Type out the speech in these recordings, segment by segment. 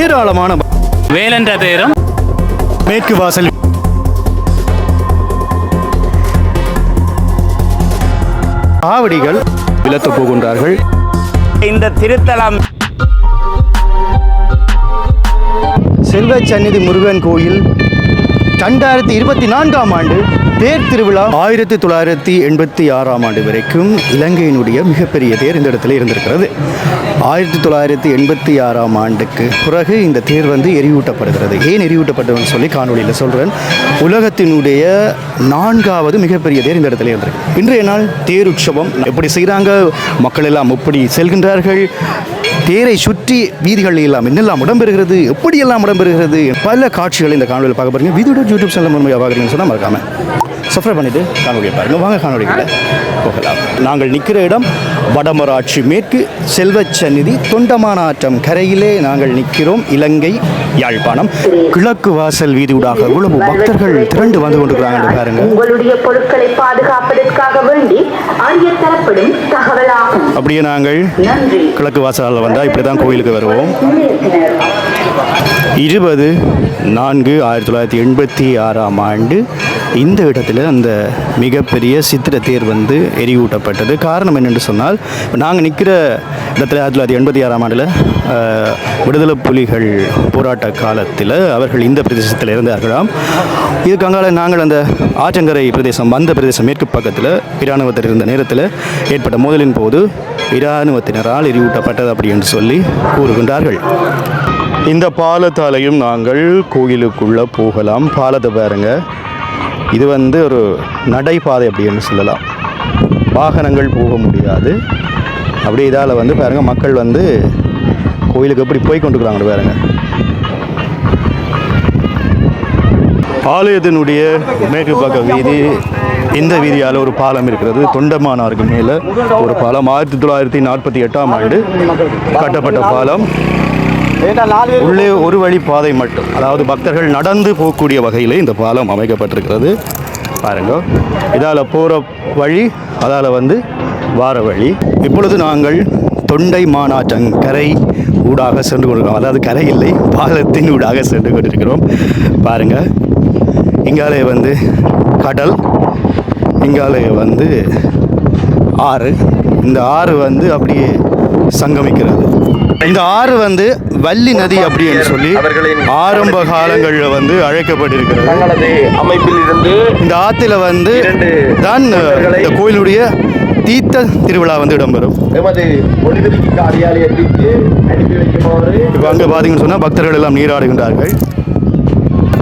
ஏராளமான வேலென்ற தேரும் மேற்கு வாசல் ஆவடிகள் விலத்தப் போகின்றார்கள். இந்த திருத்தலம் செல்வ சந்நிதி முருகன் கோயில் ரெண்டாயிரத்தி இருபத்தி நான்காம் ஆண்டு தேர் திருவிழா ஆயிரத்தி தொள்ளாயிரத்தி எண்பத்தி ஆறாம் ஆண்டு வரைக்கும் இலங்கையினுடைய மிகப்பெரிய தேர் இந்த இடத்துல இருந்திருக்கிறது. ஆயிரத்தி தொள்ளாயிரத்தி எண்பத்தி ஆறாம் ஆண்டுக்கு பிறகு இந்த தேர் வந்து எரியூட்டப்படுகிறது. ஏன் எரியூட்டப்பட்டதுன்னு சொல்லி காணொலியில் சொல்கிறேன் உலகத்தினுடைய நான்காவது மிகப்பெரிய தேர் இந்த இடத்துல இருந்திருக்கு. இன்றைய நாள் தேர் உற்சவம். எப்படி செய்கிறாங்க மக்கள் எல்லாம் எப்படி செல்கின்றார்கள்? தேரை சுற்றி வீதிகள் எல்லாம் என்னெல்லாம் இடம்பெறுகிறது? எப்படியெல்லாம் இடம்பெறுகிறது? பல காட்சிகள் இந்த காணொலியில் பார்க்க போறீங்க. வீடியோ யூடியூப் சேனல் மூலமாக பார்க்குறீங்கன்னு சொன்னால் மறக்காமல் சப்ஸ்கிரைப் பண்ணிட்டு காணொலியை பாருங்க வாங்க காணொலிகளை போகலாம் நாங்கள் நிற்கிற இடம் வடமராட்சி மேற்கு செல்வச்சந்நிதி தொண்டமானாற்றம் கரையிலே நாங்கள் நிற்கிறோம் இலங்கை யாழ்ப்பாணம் கிழக்கு வாசல் வீதியூடாக இவ்வளவு பக்தர்கள் திரண்டு வந்து கொண்டிருக்கிறாங்க பாருங்க உங்களுடைய பொருட்களை பாதுகாப்பதற்காக வேண்டி அறிய தரப்படும் தகவலாகும். அப்படியே நாங்கள் கிழக்கு வாசலில் வந்தால் இப்படி தான் கோயிலுக்கு வருவோம். இருபது நான்கு ஆயிரத்தி தொள்ளாயிரத்தி எண்பத்தி ஆறாம் ஆண்டு இந்த இடத்துல அந்த மிகப்பெரிய சித்திர தேர் வந்து எரியூட்டப்பட்டது. காரணம் என்னென்று சொன்னால் நாங்கள் நிற்கிற இடத்துல ஆயிரத்தி தொள்ளாயிரத்தி எண்பத்தி ஆறாம் ஆண்டில் விடுதலை புலிகள் போராட்ட காலத்தில் அவர்கள் இந்த பிரதேசத்தில் இருந்தார்களாம். இதுக்கு அங்கால நாங்கள் அந்த ஆற்றங்கரை பிரதேசம் வந்த பிரதேசம் மேற்கு பக்கத்தில் இராணுவத்தில் இருந்த நேரத்தில் ஏற்பட்ட மோதலின் போது இராணுவத்தினரால் எரியூட்டப்பட்டது அப்படி என்று சொல்லி கூறுகின்றார்கள். இந்த பாலத்தாலையும் நாங்கள் கோயிலுக்குள்ளே போகலாம். பாலத்தை பாருங்க. இது வந்து ஒரு நடைபாதை அப்படின்னு சொல்லலாம். வாகனங்கள் போக முடியாது. அப்படியே இதால் வந்து பாருங்க மக்கள் வந்து கோயிலுக்கு எப்படி போய் கொண்டுக்கிறாங்க பாருங்க. ஆலயத்தினுடைய மேற்கு பக்க வீதி இந்த வீதியால் ஒரு பாலம் இருக்கிறது. தொண்டமானாருக்கு மேலே ஒரு பாலம். ஆயிரத்தி தொள்ளாயிரத்தி நாற்பத்தி எட்டாம் ஆண்டு கட்டப்பட்ட பாலம். உள்ளே ஒரு வழி பாதை மட்டும். அதாவது பக்தர்கள் நடந்து போகக்கூடிய வகையில் இந்த பாலம் அமைக்கப்பட்டிருக்கிறது. பாருங்க. இதால் போகிற வழி அதால் வந்து வார வழி. இப்பொழுது நாங்கள் தொண்டை மாநாட்டங்கரை ஊடாக சென்று கொண்டிருக்கிறோம். அதாவது கரை இல்லை பாலத்தின் ஊடாக சென்று கொண்டிருக்கிறோம். பாருங்கள் இங்காலே வந்து கடல் இங்காலே வந்து ஆறு. இந்த ஆறு வந்து அப்படியே சங்கமிக்கிறது. இந்த ஆறு வந்து வள்ளி நதி அப்படின்னு சொல்லி ஆரம்ப காலங்களில் வந்து அழைக்கப்பட்டிருக்கிறது. அமைப்பில் இருந்து இந்த ஆற்றுல வந்து தான் இந்த கோயிலுடைய தீர்த்த திருவிழா வந்து இடம்பெறும். இப்போ அங்கே பார்த்தீங்கன்னு சொன்னால் பக்தர்கள் எல்லாம் நீராடுகின்றார்கள்.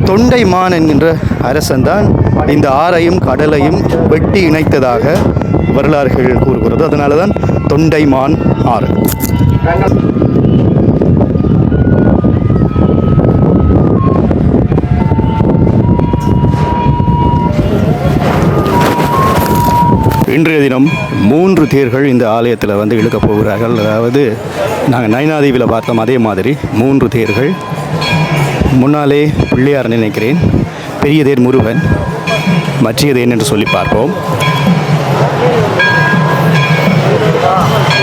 தொண்டைமான் என்கின்ற அரசன் தான் இந்த ஆறையும் கடலையும் வெட்டி இணைத்ததாக வரலாறுகள் கூறுகிறது. அதனால தான் தொண்டைமான் ஆறு. இன்றைய தினம் மூன்று தேர்கள் இந்த ஆலயத்தில் வந்து இழுக்கப் போகிறார்கள். அதாவது நாங்கள் நயனாதீவில் பார்த்தோம் அதே மாதிரி மூன்று தேர்கள். முன்னாலே பிள்ளையார் நினைக்கிறேன் பெரிய தேர் முருகன் மற்றிய தேர் என்று சொல்லி பார்ப்போம்.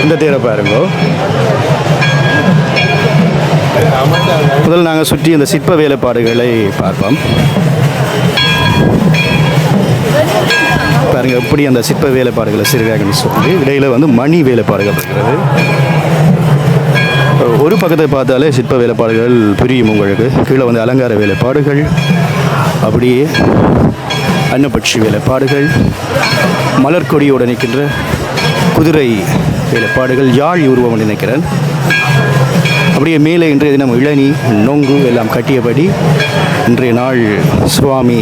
இந்த தேரை பாருங்க. முதல் நாங்கள் சுற்றி இந்த சிற்ப வேலைப்பாடுகளை பார்ப்போம். பாருங்கள் எப்படி அந்த சிற்ப வேலைப்பாடுகளை சிறுகாகன்னு சொல்லி இடையில் வந்து மணி வேலைப்பாடுகள் இருக்கிறது. ஒரு பக்கத்தை பார்த்தாலே சிற்ப வேலைப்பாடுகள் புரியும் உங்களுக்கு. கீழே வந்து அலங்கார வேலைப்பாடுகள் அப்படியே அன்னப்பட்சி வேலைப்பாடுகள் மலர்கொடியோடு நிற்கின்ற குதிரை வேலைப்பாடுகள் யாழ் உருவம் நினைக்கிறேன். அப்படியே மேலே இன்றைய தினம் இளநி நொங்கு எல்லாம் கட்டியபடி இன்றைய நாள் சுவாமி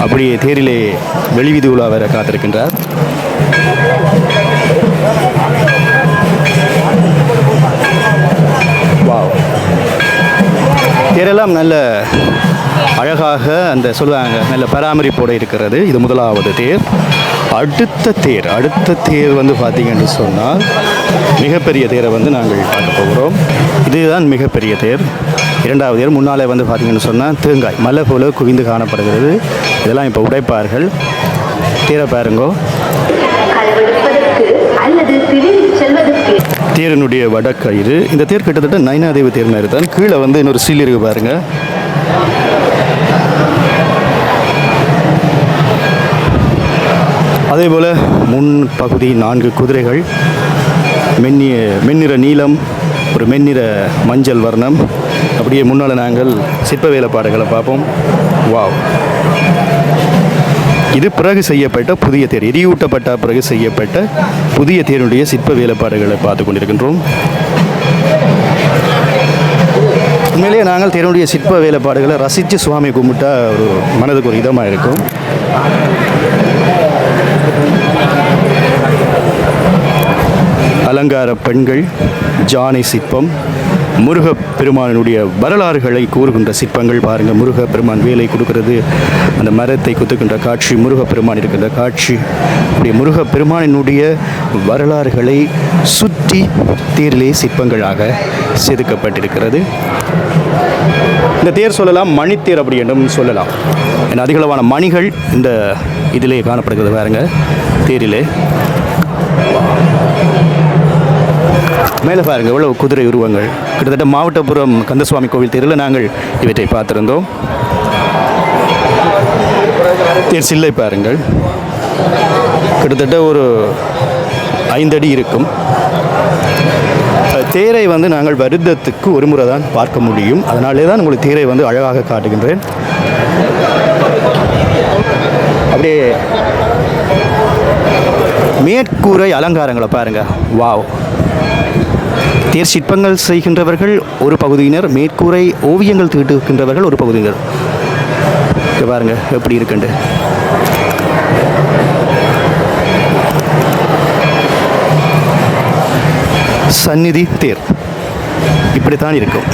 அப்படியே தேரிலே வெளிவிதி உலா வர காத்திருக்கின்றார். வாவ். தேரெல்லாம் நல்ல அழகாக அந்த சொல்லுவாங்க நல்ல பராமரிப்போடு இருக்கிறது. இது முதலாவது தேர். அடுத்த தேர் அடுத்த தேர் வந்து பார்த்தீங்கன்னு சொன்னால் மிகப்பெரிய தேரை வந்து நாங்கள் பார்க்க போகிறோம். இதுதான் மிகப்பெரிய தேர். இரண்டாவது தேர் முன்னாலே வந்து பார்த்தீங்கன்னு சொன்னால் தேங்காய் மலை போல குவிந்து காணப்படுகிறது. இதெல்லாம் இப்போ உடைப்பார்கள். தேரை பாருங்கோ. தேரனுடைய வடக்கயிறு. இந்த தேர் கிட்டத்தட்ட நயனாதேவி தேர் மாதிரி தான். கீழே வந்து இன்னொரு சீல் இருக்கு பாருங்க. அதே போல் முன் பகுதி நான்கு குதிரைகள் மென்னிய மென்னிற நீலம் ஒரு மென்னிற மஞ்சள் வர்ணம் அப்படியே முன்னால் நாங்கள் சிற்ப வேலைப்பாடுகளை பார்ப்போம். வாவ். இது பிறகு செய்யப்பட்ட புதிய தேர் எரியூட்டப்பட்ட பிறகு செய்யப்பட்ட புதிய தேருடைய சிற்ப வேலைப்பாடுகளை பார்த்து கொண்டிருக்கின்றோம். உண்மையிலேயே நாங்கள் தேருடைய சிற்ப வேலைப்பாடுகளை ரசித்து சுவாமி கும்பிட்டா ஒரு மனதுக்கு ஒரு இதமாக இருக்கும். அலங்கார பெண்கள் ஜானை சிற்பம் முருக பெருமானுடைய வரலாறுகளை கூறுகின்ற சிற்பங்கள் பாருங்கள் முருகப் பெருமான் வேலை கொடுக்கிறது. அந்த மரத்தை குத்துக்கின்ற காட்சி முருகப் பெருமான் இருக்கின்ற காட்சி. அப்படி முருகப் பெருமானினுடைய வரலாறுகளை சுற்றி தேரிலே சிற்பங்களாக செதுக்கப்பட்டிருக்கிறது. இந்த தேர் சொல்லலாம் மணித்தேர் அப்படி என்றும் சொல்லலாம். ஏன்னா அதிகளவான மணிகள் இந்த இதிலே காணப்படுகிறது பாருங்கள் தேரிலே. மேலே பாருங்கள் எவ்வளவு குதிரை உருவங்கள். கிட்டத்தட்ட மாவட்டபுரம் கந்தசுவாமி கோவில் தெருவில் நாங்கள் இவற்றை பார்த்திருந்தோம். தேர் சில்லை பாருங்கள். கிட்டத்தட்ட ஒரு ஐந்தடி இருக்கும். தேரை வந்து நாங்கள் வருடத்துக்கு ஒரு முறை தான் பார்க்க முடியும். அதனாலே தான் உங்களுக்கு தேரை வந்து அழகாக காட்டுகின்றேன். அப்படியே மேற்கூரை அலங்காரங்களை பாருங்கள் வாவ். தேர் சிற்பங்கள் செய்கின்றவர்கள் ஒரு பகுதியினர் மேற்கூரை ஓவியங்கள் தீட்டுகின்றவர்கள் ஒரு பகுதியினர். இங்க பாருங்க எப்படி இருக்குண்டு. சந்நிதி தேர். இப்படித்தான் இருக்கும்.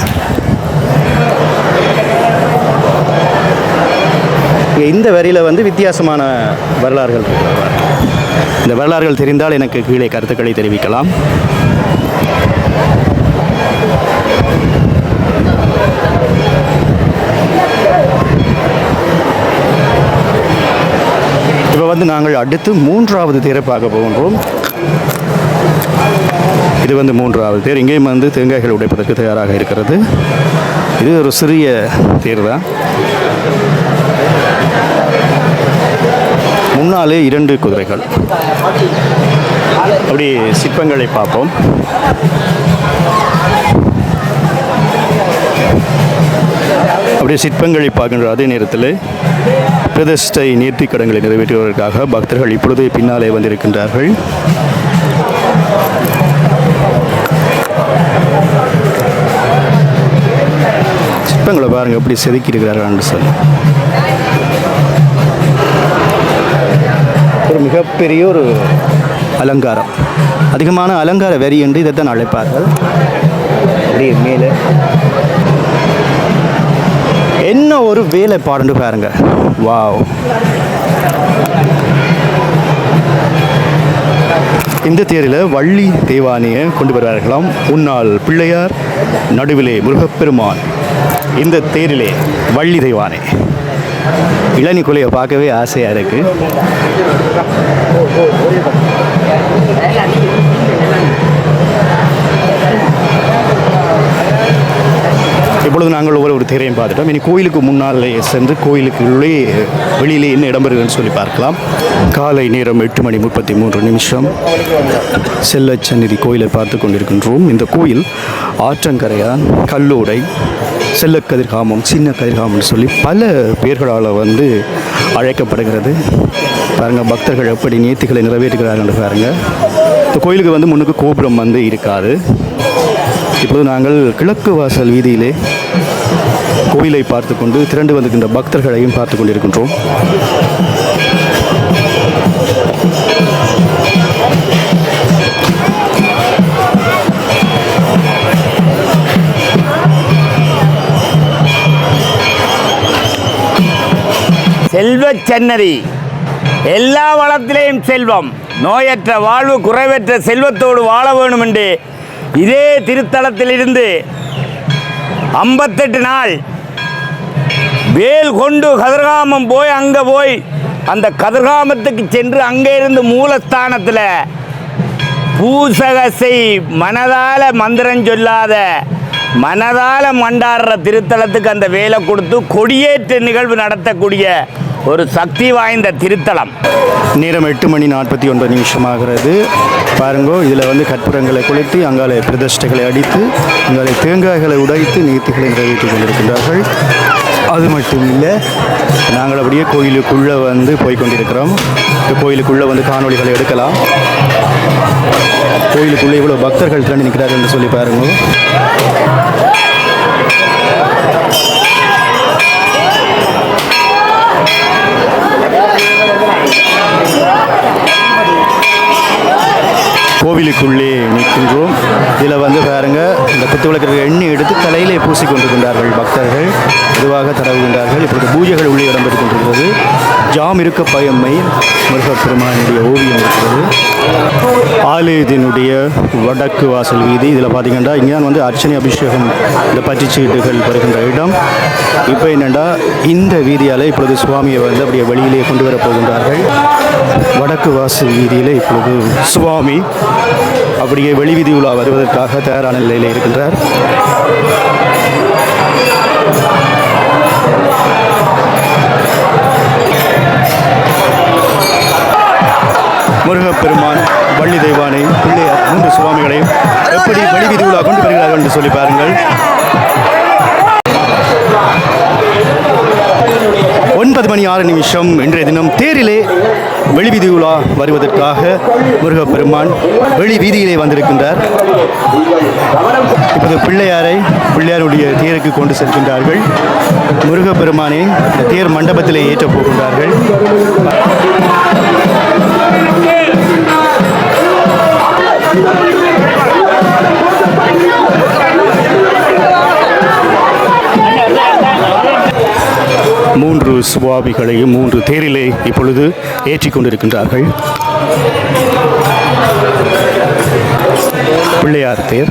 இந்த வரியில் வந்து வித்தியாசமான வரலாறுகள் இருக்கிறார் இந்த வரலாறுகள் தெரிந்தால் எனக்கு கீழே கருத்துக்களை தெரிவிக்கலாம். இப்போ வந்து நாங்கள் அடுத்து மூன்றாவது தேரை பார்க்க போகின்றோம். இது வந்து மூன்றாவது தேர். இங்கேயும் வந்து தேங்காய்கள் உடைப்பதற்கு தயாராக இருக்கிறது. இது ஒரு சிறிய தேர் தான். முன்னாலே இரண்டு குதிரைகள். அப்படி சிற்பங்களை பார்ப்போம். அப்படியே சிற்பங்களை பார்க்கின்ற அதே நேரத்தில் பிரதிஷ்டை நேர்த்திக்கடங்களை நிறைவேற்றுவதற்காக பக்தர்கள் இப்பொழுது பின்னாலே வந்திருக்கின்றார்கள். சிற்பங்களை பாருங்க எப்படி செதுக்கி இருக்கிறார்கள் சொல்லி. ஒரு மிகப்பெரிய ஒரு அலங்காரம். அதிகமான அலங்கார வரி என்று இதைத்தான் அழைப்பார்கள். அப்படியே மேலே. என்ன ஒரு வேலைப்பாடுன்னு பாருங்க. வாவ் இந்த தேரில் வள்ளி தேவானியை கொண்டு வருவார்களாம். உன்னால் பிள்ளையார் நடுவிலே முருகப்பெருமான். இந்த தேரிலே வள்ளி தெய்வானே இளநி குலையை பார்க்கவே ஆசையாக இருக்குது இப்பொழுது நாங்கள் ஒவ்வொரு ஒரு திரையும் பார்த்துட்டோம். இனி கோயிலுக்கு முன்னாலே சென்று கோயிலுக்கு உள்ளே வெளியிலே என்ன இடம்பெறுதுன்னு சொல்லி பார்க்கலாம். காலை நேரம் எட்டு மணி முப்பத்தி மூன்று நிமிஷம் செல்லச்சந்நிதி கோயிலை பார்த்து கொண்டிருக்கின்றோம். இந்த கோயில் ஆற்றங்கரையான் கல்லூடை செல்ல கதிர்காமம் சின்ன கதிர்காமம்னு சொல்லி பல பேர்களால் வந்து அழைக்கப்படுகிறது. பாருங்கள் பக்தர்கள் எப்படி நேர்த்திகளை நிறைவேற்றுகிறார்கள் பாருங்கள் இந்த கோயிலுக்கு வந்து முன்னுக்கு கோபுரம் வந்து இருக்காது. இப்போது நாங்கள் கிழக்கு வாசல் வீதியிலே கோயிலை பார்த்து கொண்டு திரண்டு வந்திருக்கின்ற பக்தர்களையும் பார்த்து கொண்டிருக்கின்றோம். செல்வ சென்னரி எல்லா வளத்திலேயும் செல்வம். நோயற்ற வாழ்வு குறைவற்ற செல்வத்தோடு வாழ வேணும் என்று இதே திருத்தலத்திலிருந்து ஐம்பத்தெட்டு நாள் வேல் கொண்டு கதிர்காமம் போய் அங்கே போய் அந்த கதிர்காமத்துக்கு சென்று அங்கே இருந்து மூலஸ்தானத்தில் பூசகசை மனதால மந்திரம் சொல்லாத மனதால மண்டாடுற திருத்தலத்துக்கு அந்த வேலை கொடுத்து கொடியேற்ற நிகழ்வு நடத்தக்கூடிய ஒரு சக்தி வாய்ந்த திருத்தலம். நேரம் எட்டு மணி நாற்பத்தி ஒன்பது நிமிஷம் ஆகிறது பாருங்கோ இதில் வந்து கற்பூரங்களை குளித்து அங்காலே பிரதிஷ்டைகளை அடித்து அங்காலே தேங்காய்களை உடைத்து நீர்த்திகளை நிறைவேற்றிக் கொண்டிருக்கின்றார்கள். அது மட்டும் இல்லை நாங்கள் அப்படியே கோயிலுக்குள்ளே வந்து போய்கொண்டிருக்கிறோம் கோயிலுக்குள்ளே வந்து காணொளிகளை எடுக்கலாம். கோயிலுக்குள்ளே இவ்வளோ பக்தர்கள் திரண்டு நிற்கிறார்கள் என்று சொல்லி பாருங்கள் கோவிலுக்குள்ளே நிற்கின்றோம். இதில் வந்து பாருங்க இந்த குத்து விளக்கு எண்ணெய் எடுத்து தலையிலே பூசிக் கொண்டிருக்கின்றார்கள் பக்தர்கள். இதுவாக தடவுகின்றார்கள். இப்பொழுது பூஜைகள் உள்ளே இடம்பெற்றுக் கொண்டிருக்கிறது. ஜாம் இருக்க பயம்மை முருகப்பெருமானுடைய ஓவியம் இருக்கிறது. ஆலயத்தினுடைய வடக்கு வாசல் வீதி. இதில் பார்த்தீங்கன்னா இங்கே வந்து அர்ச்சனை அபிஷேகம் இந்த பச்சைச்சீட்டுகள் வருகின்ற இடம். இப்போ என்னென்னா இந்த வீதியால் இப்பொழுது சுவாமியை வந்து அப்படியே வெளியிலே கொண்டு வர போகின்றார்கள். வடக்கு வாசல் வீதியில் இப்பொழுது சுவாமி அப்படியே வெளி வீதி உலா வருவதற்காக தயாரான நிலையில் இருக்கின்றார். முருகப்பெருமான் வள்ளி தெய்வானை பிள்ளையார் மூன்று சுவாமிகளையும் எப்படி வெளி வீதி உலா கொண்டு வருகிறார்கள் என்று சொல்லி பாருங்கள். ஒன்பது மணி ஆறு நிமிஷம் இன்றைய தினம் தேரிலே வெளிவீதி உலா வருவதற்காக முருகப்பெருமான் வெளி வீதியிலே வந்திருக்கின்றார். இப்போது பிள்ளையாரை பிள்ளையாருடைய தேருக்கு கொண்டு செல்கின்றார்கள். முருகப்பெருமானை இந்த தேர் மண்டபத்திலே ஏற்றப் போகின்றார்கள். மூன்று சுவாமிகளையும் மூன்று தேரிலே இப்பொழுது ஏற்றிக் கொண்டிருக்கின்றார்கள். பிள்ளையார் தேர்.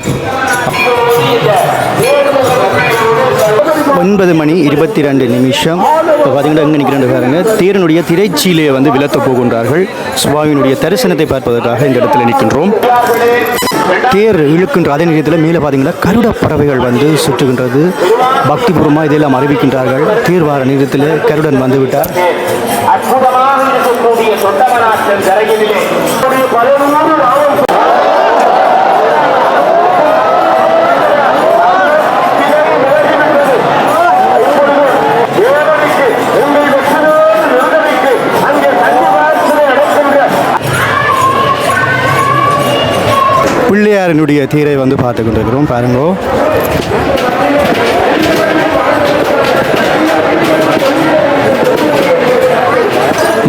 ஒன்பது மணி இருபத்தி ரெண்டு நிமிஷம். இப்போ பார்த்தீங்கன்னா எங்கே நிற்கிறேன் பாருங்க. தேரனுடைய திரைச்சீலையை வந்து விலத்த போகின்றார்கள். சுவாமியினுடைய தரிசனத்தை பார்ப்பதற்காக இந்த இடத்துல நிற்கின்றோம். தேர் இழுக்கின்ற அதே நேரத்தில் மேலே பார்த்தீங்கன்னா கருட பறவைகள் வந்து சுற்றுகின்றது. பக்திபூர்வமாக இதெல்லாம் அறிவிக்கின்றார்கள். தேர் வார நேரத்தில் கருடன் வந்துவிட்டார் அற்புதமாக இருக்கக்கூடிய பிள்ளையாரினுடைய தீரை வந்து பார்த்து கொண்டிருக்கிறோம் பாருங்கோ.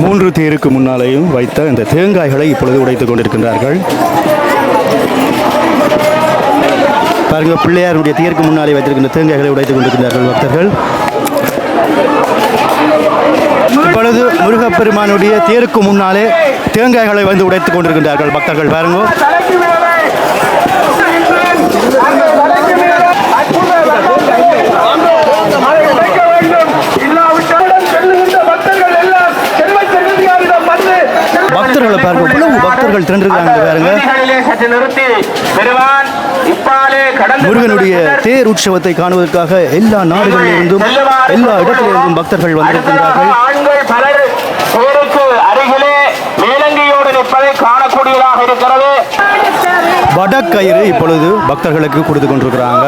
மூன்று தேருக்கு முன்னாலேயும் வைத்த இந்த தேங்காய்களை இப்பொழுது உடைத்துக் கொண்டிருக்கின்றார்கள். பாருங்க பிள்ளையாருடைய தேருக்கு முன்னாலே வைத்திருக்கின்ற தேங்காய்களை உடைத்துக் கொண்டிருக்கின்றார்கள் பக்தர்கள். இப்பொழுது முருகப்பெருமானுடைய தேருக்கு முன்னாலே தேங்காய்களை வந்து உடைத்துக் கொண்டிருக்கின்றார்கள் பக்தர்கள். பாருங்க தலைக்கு மேலே அந்த தலைக்கு மேலே அதை உடைக்க வேண்டும் இல்லாவிட்டால் செல்லுகின்ற பக்தர்கள் எல்லாம் செல்வ செல்வியாரிடம் வந்து பக்தர்களை பாருங்க இவ்வளவு பக்தர்கள் திரண்டிருக்காங்க முருகனுடைய தேர் உற்சவத்தை காணுவதற்காக எல்லா நாடுகளிலிருந்தும் எல்லா இடத்திலிருந்தும் பக்தர்கள் வந்திருக்கின்றார்கள் வடக்கயிறு இப்பொழுது பக்தர்களுக்கு கொடுத்து கொண்டிருக்கிறாங்க.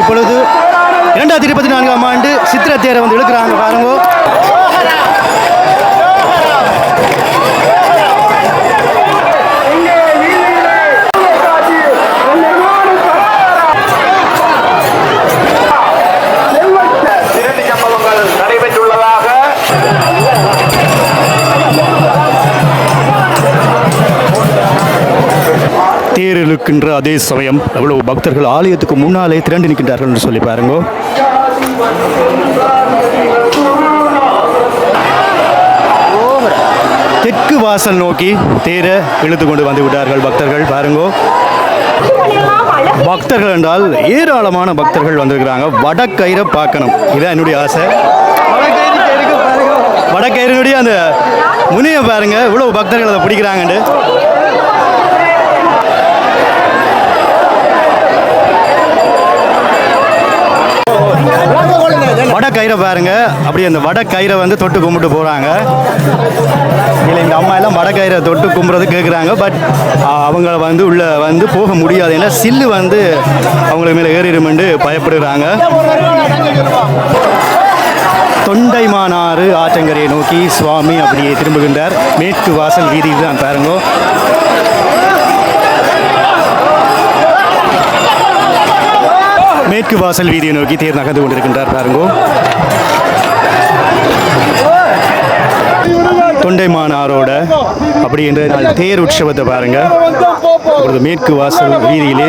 இப்பொழுது இரண்டாயிரத்தி இருபத்தி நான்காம் ஆண்டு சித்திர தேரை வந்து இழுக்கிறாங்க பாருங்க. இருக்கின்ற அதே சமயம் அவ்வளவு பக்தர்கள் ஆலயத்துக்கு முன்னாலே திரண்டு நிற்கின்றார்கள் என்று சொல்லி பாருங்க. தெற்கு வாசல் நோக்கி தேரை இழுத்து கொண்டு வந்து விட்டார்கள் பக்தர்கள். பாருங்கோ. பக்தர்கள் என்றால் ஏராளமான பக்தர்கள் வந்திருக்கிறாங்க. வடக்கயிறை பார்க்கணும். இதான் என்னுடைய ஆசை. வடக்கயிறு தேருக்கு அந்த முனியை பாருங்க. இவ்வளவு பக்தர்கள் அதை பிடிக்கிறாங்கன்னு. வட கயிறை பாருங்க. அப்படி அந்த வட கயிறை வந்து தொட்டு கும்பிட்டு போகிறாங்க இல்லை இந்த அம்மா எல்லாம் வட கயிறை தொட்டு கும்பிட்றது கேட்குறாங்க பட் அவங்க வந்து உள்ள வந்து போக முடியாது. ஏன்னா சில்லு வந்து அவங்களுக்கு மேலே ஏறிடுமென்று பயப்படுகிறாங்க தொண்டைமானாறு ஆற்றங்கரையை நோக்கி சுவாமி அப்படியே திரும்புகின்றார். மேற்கு வாசல் வீதி தான் பாருங்க. மேற்கு வாசல் வீதியை நோக்கி தேர் நகர்ந்து கொண்டிருக்கின்றார் பாருங்கோ. தொண்டைமானாரோட அப்படி என்ற தேர் உற்சவத்தை பாருங்க. இப்பொழுது மேற்கு வாசல் வீதியிலே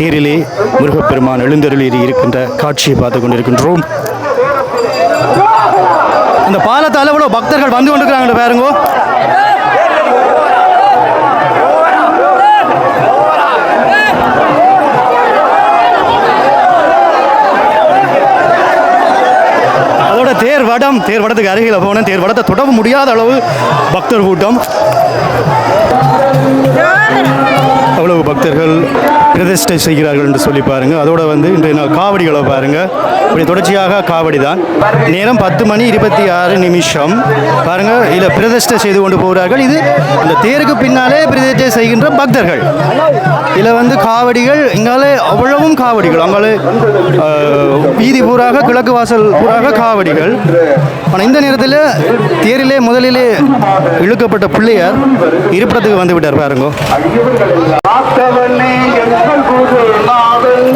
தேரிலே முருகப்பெருமான் எழுந்தருளில் இருக்கின்ற காட்சியை பார்த்து கொண்டிருக்கின்றோம். அந்த பாலத்தால் எவ்வளோ பக்தர்கள் வந்து கொண்டிருக்கிறாங்க பாருங்கோ அதோட தேர் வடம் தேர் வடத்துக்கு அருகில் போனேன் தேர் வடத்தை முடியாத அளவு பக்தர் கூட்டம். அவ்வளவு பக்தர்கள் பிரதிஷ்டை செய்கிறார்கள் என்று சொல்லி பாருங்க. அதோட வந்து இன்றைய நாள் காவடிகளை பாருங்க. இப்படி தொடர்ச்சியாக காவடி தான் நேரம் பத்து மணி இருபத்தி ஆறு நிமிஷம். பாருங்க இதில் பிரதிஷ்டை செய்து கொண்டு போகிறார்கள். இது அந்த தேருக்கு பின்னாலே பிரதிஷ்டை செய்கின்ற பக்தர்கள். இதில் வந்து காவடிகள் இங்காலே அவ்வளவும் காவடிகள். அங்காலே வீதி பூராக கிழக்கு வாசல் பூராக காவடிகள். ஆனால் இந்த நேரத்தில் தேரிலே முதலிலே இழுக்கப்பட்ட பிள்ளையார் இருப்பிடத்துக்கு வந்து விட்டார் பாருங்க. எங்கள் குருநாதன்.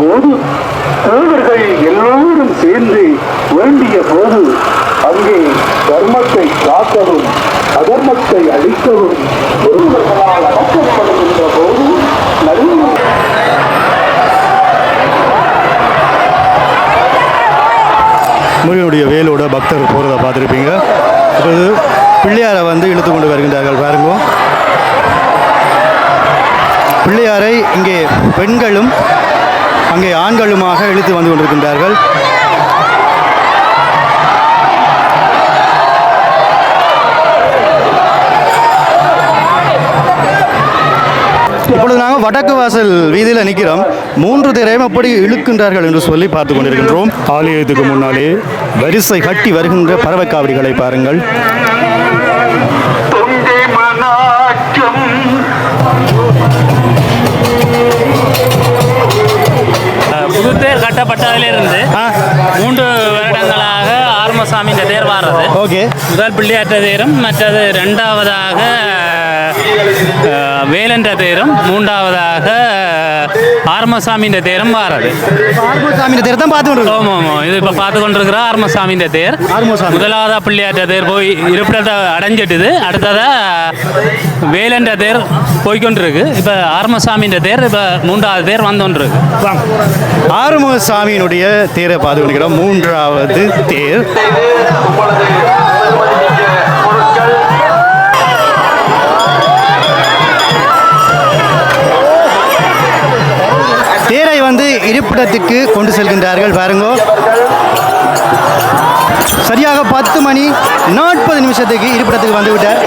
போது தேவர்கள் எல்லோரும் சேர்ந்து வேண்டிய போது அங்கே தர்மத்தை காக்கவும் அதர்மத்தை அழிக்கவும் ஒருவர்களால் அடக்கப்படுகின்ற போது நல்ல முருகனுடைய வேலோட பக்தர் போகிறத பார்த்துருப்பீங்க. இப்போது பிள்ளையாரை வந்து இழுத்து கொண்டு வருகின்றார்கள் பாருங்க. பிள்ளையாரை இங்கே பெண்களும் அங்கே ஆண்களுமாக இழுத்து வந்து கொண்டிருக்கின்றார்கள். வடக்கு வாசல் வீதியில் நிற்கிறோம் மூன்று தேரையும் எப்படி இழுக்கின்றார்கள் என்று சொல்லி பார்த்து கொண்டிருக்கின்றோம் ஆலயத்துக்கு முன்னாலே வரிசை கட்டி வருகின்ற பறவை காவடிகளை பாருங்கள். புதுத்தேர் கட்டப்பட்டதிலிருந்து மூன்று வருடங்களாக ஆர்மசாமி இந்த தேர் வாடுறது ஓகே. முதல் பிள்ளையாற்ற தேரும் மற்றது ரெண்டாவதாக வேலன்ற தேரும் மூன்றாவதாக ஆர்மசாமின்ற தேரும் வாரது. ஆர்மசாமி தேர் தான் பார்த்து ஆமாம் ஆமாம். இது இப்போ பார்த்து கொண்டிருக்கிற ஆர்மசாமின்ற தேர். முதலாவதாக பிள்ளையாற்ற தேர் போய் இருப்பிடத்தை அடைஞ்சிட்டுது. அடுத்ததாக வேலன்ற தேர் போய்கொண்டிருக்கு இப்போ ஆர்மசாமின்ற தேர் இப்போ மூன்றாவது தேர் வந்துகொண்டிருக்கு ஆறுமுகசாமியினுடைய தேரை பார்த்து கொண்டிருக்கிறோம். மூன்றாவது தேர். இருப்பிடத்துக்கு கொண்டு செல்கின்றார்கள். பாருங்கோ. சரியாக பத்து மணி நாற்பது நிமிஷத்துக்கு இருப்பிடத்துக்கு வந்து விட்டார்.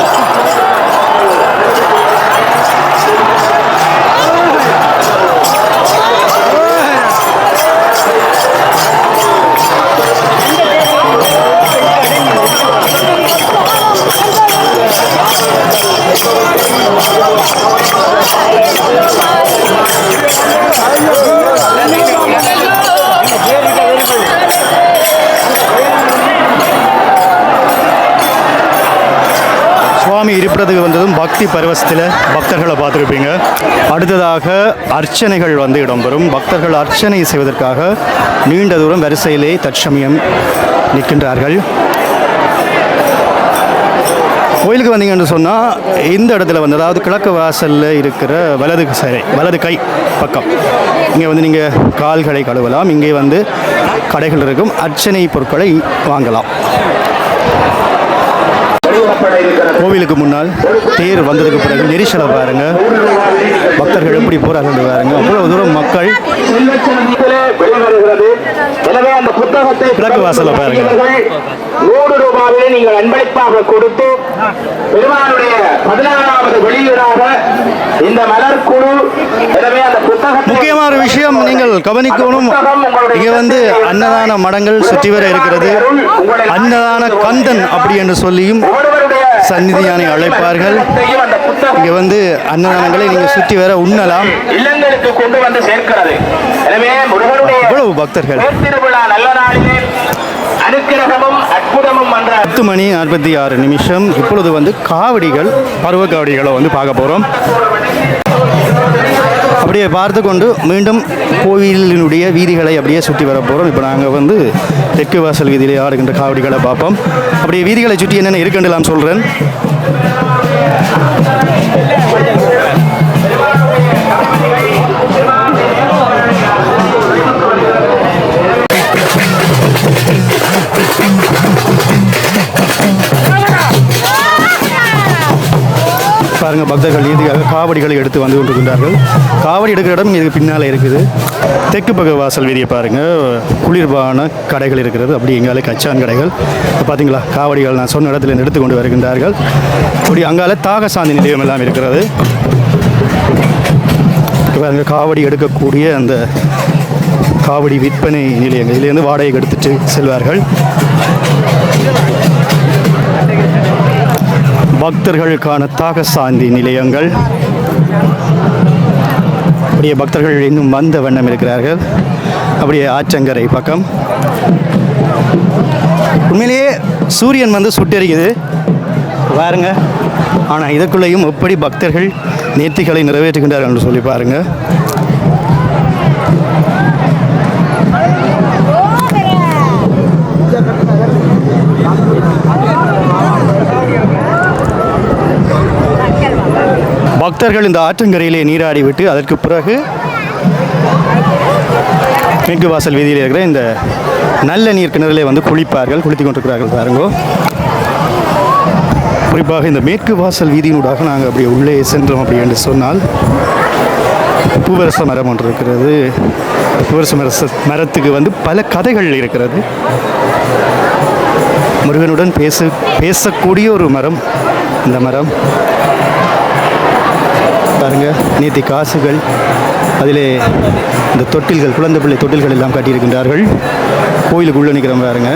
சாமி இருப்பிடத்துக்கு வந்ததும் பக்தி பரவசத்தில் பக்தர்களை பார்த்துருப்பீங்க. அடுத்ததாக அர்ச்சனைகள் வந்து இடம்பெறும். பக்தர்கள் அர்ச்சனை செய்வதற்காக நீண்ட தூரம் வரிசையிலே தற்சமயம் நிற்கின்றார்கள். கோயிலுக்கு வந்தீங்கன்னு சொன்னால் இந்த இடத்துல வந்து அதாவது கிழக்கு வாசலில் இருக்கிற வலது சரி வலது கை பக்கம். இங்கே வந்து நீங்கள் கால்களை கழுவலாம். இங்கே வந்து கடைகள் இருக்கும். அர்ச்சனை பொருட்களை வாங்கலாம். கோவிலுக்கு முன்னால் தேர் வந்ததுக்கு பிறகு நெரிசலை பாருங்க. பக்தர்கள் எப்படி போறார்கள் பாருங்க. அவ்வளவு தூரம் மக்கள் செல்வச்சனத்திலே வெளிவருகிறது எனவே அந்த புத்தகத்தை கிழக்கு வாசல்ல பாருங்க. நூறு ரூபாயை நீங்கள் அன்பளிப்பாக கொடுத்து பெருமானுடைய பதினாறாவது வெளியீடாக இந்த மலர் குழு எனவே அந்த முக்கியமான ஒரு விஷயம் நீங்கள் கவனிக்கணும். இங்க வந்து அன்னதான மடங்கள் சுற்றி வர இருக்கிறது. அன்னதான கந்தன் அப்படி என்று சொல்லியும் சந்நிதியானை அழைப்பார்கள். இங்க வந்து அன்னதானங்களை நீங்க சுற்றி வர உண்ணலாம். இல்லங்களுக்கு கொண்டு வந்து சேர்க்கிறது. எனவே முருகனுடைய இவ்வளவு பக்தர்கள். நல்ல நாளிலே பத்து மணி நாற்பத்தி ஆறு நிமிஷம். இப்பொழுது வந்து காவடிகள் பருவ காவடிகளை வந்து பார்க்க போகிறோம் அப்படியே பார்த்து கொண்டு மீண்டும் கோவிலினுடைய வீதிகளை அப்படியே சுற்றி வர போகிறோம் இப்போ நாங்கள் வந்து தெற்கு வாசல் வீதியிலே ஆடுகின்ற காவடிகளை பார்ப்போம். அப்படியே வீதிகளை சுற்றி என்னென்ன இருக்குன்னு நான் சொல்கிறேன் பாருங்க பக்தர்கள் இதுக்காக காவடிகளை எடுத்து வந்து கொண்டிருக்கின்றார்கள். காவடி எடுக்கிற இடம் இதுக்கு பின்னால் இருக்குது. தெற்கு பக்க வாசல் வீதியை பாருங்க. குளிர்பான கடைகள் இருக்கிறது. அப்படி எங்காலே கச்சான் கடைகள். பார்த்தீங்களா காவடிகள் நான் சொன்ன இடத்துல எடுத்து கொண்டு வருகின்றார்கள். அப்படி அங்கால தாகசாந்தி நிலையம் எல்லாம் இருக்கிறது. பாருங்க காவடி எடுக்கக்கூடிய அந்த காவடி விற்பனை நிலையங்கள். இதுலேருந்து வாடகை எடுத்துட்டு செல்வார்கள். பக்தர்களுக்கான தாக சாந்தி நிலையங்கள். அப்படியே பக்தர்கள் இன்னும் வந்த வண்ணம் இருக்கிறார்கள். அப்படியே ஆற்றங்கரை பக்கம். உண்மையிலேயே சூரியன் வந்து சுட்டெரிக்குது பாருங்க. ஆனால் இதற்குள்ளேயும் எப்படி பக்தர்கள் நேர்த்திகளை நிறைவேற்றுகின்றார்கள் என்று சொல்லி பாருங்கள் பக்தர்கள் இந்த ஆற்றங்கரையிலே நீராடிவிட்டு அதற்கு பிறகு மேற்கு வாசல் வீதியில் இருக்கிற இந்த நல்ல நீர் கிணறிலே வந்து குளிப்பார்கள் குளித்து கொண்டிருக்கிறார்கள் பாருங்கோ. குறிப்பாக இந்த மேற்கு வாசல் வீதியினூடாக நாங்கள் அப்படியே உள்ளே சென்றோம் அப்படி என்று சொன்னால் பூவரச மரம் ஒன்று இருக்கிறது. பூவரச மரச மரத்துக்கு வந்து பல கதைகள் இருக்கிறது. முருகனுடன் பேச பேசக்கூடிய ஒரு மரம் இந்த மரம். பாருங்க. நேற்று காசுகள் அதிலே இந்த தொட்டில்கள் குழந்தை பிள்ளை தொட்டில்கள் எல்லாம் கட்டியிருக்கின்றார்கள். கோயிலுக்குள்ள நிற்கிறோம் பாருங்க.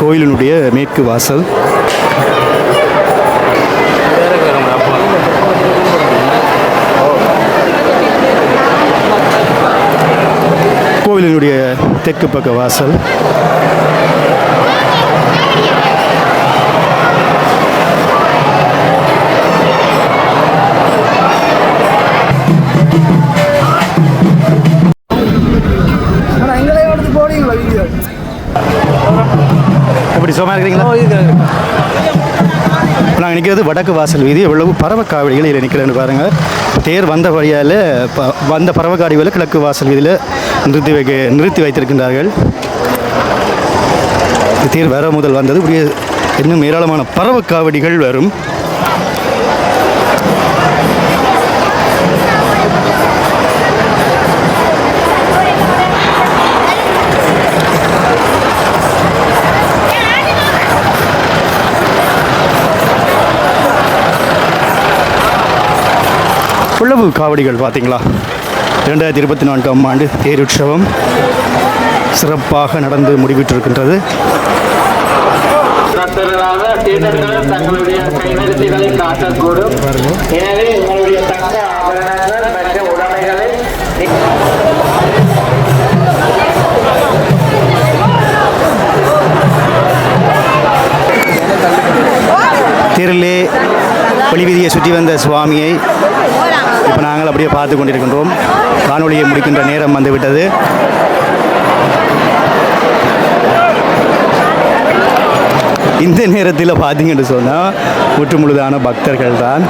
கோயிலினுடைய மேற்கு வாசல். கோவிலினுடைய தெற்கு பக்க வாசல். வடக்கு வாசல் வீதி எவ்வளவு பறவைக்காவடிகள் இதில் நிற்கிறேன்னு பாருங்கள். தேர் வந்த வழியால் ப வந்த பறவைக்காவடிகளை கிழக்கு வாசல் வீதியில் நிறுத்தி வைக்க நிறுத்தி வைத்திருக்கின்றார்கள். தேர் வர முதல் வந்தது. இப்படியே இன்னும் ஏராளமான பறவைக்காவடிகள் வரும். புள்ளவு காவடிகள் பார்த்தீங்களா? இரண்டாயிரத்தி இருபத்தி நான்காம் ஆண்டு தேர் உற்சவம் சிறப்பாக நடந்து முடிவிட்டிருக்கின்றது. தங்களுடைய கைவரிசைகளை காட்டக்கூடும். எனவே உங்களுடைய தங்க ஆபரணங்கள் மற்றும் உடைமைகளை தேரிலே வெளிவீதியை சுற்றி வந்த சுவாமியை இப்போ நாங்கள் அப்படியே பார்த்து கொண்டிருக்கின்றோம். காணொலியை முடிக்கின்ற நேரம் வந்துவிட்டது. இந்த நேரத்தில் பார்த்தீங்கன்னு சொன்னால் முற்று முழுதான பக்தர்கள் தான்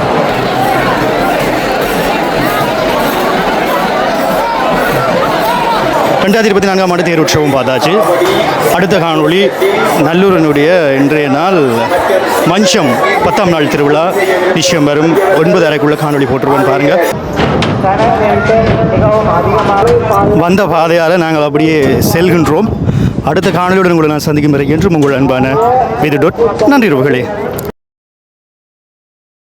ரெண்டாயிரத்தி இருபத்தி நான்காம் ஆண்டு தேர் உற்சவம் பார்த்தாச்சு. அடுத்த காணொளி நல்லூரனுடைய இன்றைய நாள் மஞ்சம் பத்தாம் நாள் திருவிழா. நிச்சயம் வரும். ஒன்பது அறைக்குள்ள காணொளி போட்டுருவோம் பாருங்க. வந்த பாதையால் நாங்கள் அப்படியே செல்கின்றோம். அடுத்த காணொலியுடன் உங்களை நான் சந்திக்கும் வரை என்றும் உங்கள் அன்பான விது டொட் நன்றி உறவுகளே.